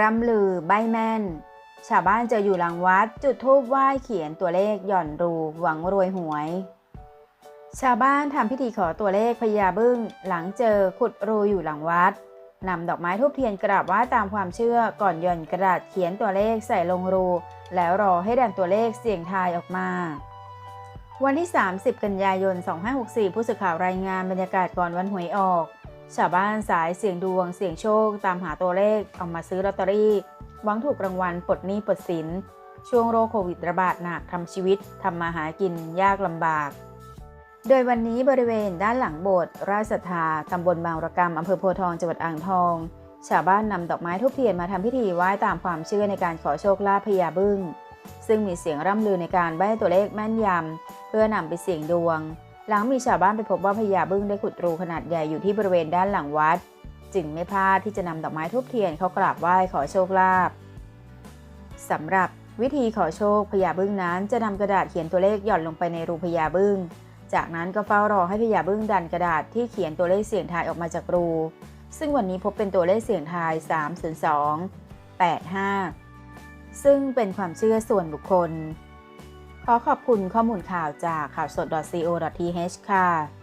ร่ำลือใบแม่น ชาวบ้านเจออยู่หลังวัด จุดธูปไหว้เขียนตัวเลขหย่อนรูหวังรวยหวย ชาวบ้านทำพิธีขอตัวเลขพญาบึ้ง หลังเจอขุดรูอยู่หลังวัดนำดอกไม้ทูบเทียนกราบไหว้ตามความเชื่อก่อนหย่อนกระดาษเขียนตัวเลขใส่ลงรู แล้วรอให้ดันตัวเลขเสี่ยงทายออกมาวันที่ 30 กันยายน 2564 ผู้สื่อข่าวรายงานบรรยากาศก่อนวันหวยออก ชาวบ้านสายเสี่ยงดวงเสี่ยงโชค ตามหาตัวเลขเอามาซื้อลอตเตอรี่หวังถูกรางวัลปลดหนี้ปลดสิน ช่วงโรคโควิดระบาดหนักทำชีวิตทำมาหากินยากลำบาก โดยวันนี้บริเวณด้านหลังโบสถ์ราชศรัทธาตำบลบางระกรรมอำเภอโพธิ์ทองจังหวัดอ่างทอง ชาวบ้านนำดอกไม้ทุบเทียนมาทำพิธีไหว้ตามความเชื่อในการขอโชคลาภพญาบึ้งซึ่งมีเสียงร่ำลือในการใบ้ตัวเลขแม่นยำเพื่อนำไปเสี่ยงดวง หลังมีชาวบ้านไปพบว่าพญาบึ้งได้ขุดรูขนาดใหญ่อยู่ที่บริเวณด้านหลังวัด จึงไม่พลาดที่จะนำดอกไม้ทูบเทียนเข้ากราบไหว้ขอโชคลาภสำหรับวิธีขอโชคพญาบึ้งนั้นจะนำกระดาษเขียนตัวเลขหย่อนลงไปในรูพญาบึ้ง จากนั้นก็เฝ้ารอให้พญาบึ้งดันกระดาษที่เขียนตัวเลขเสี่ยงทายออกมาจากรู ซึ่งวันนี้พบเป็นตัวเลขเสี่ยงทาย 302 85 ซึ่งเป็นความเชื่อส่วนบุคคล ขอขอบคุณข้อมูลข่าวจากข่าวสด .co.th ค่ะ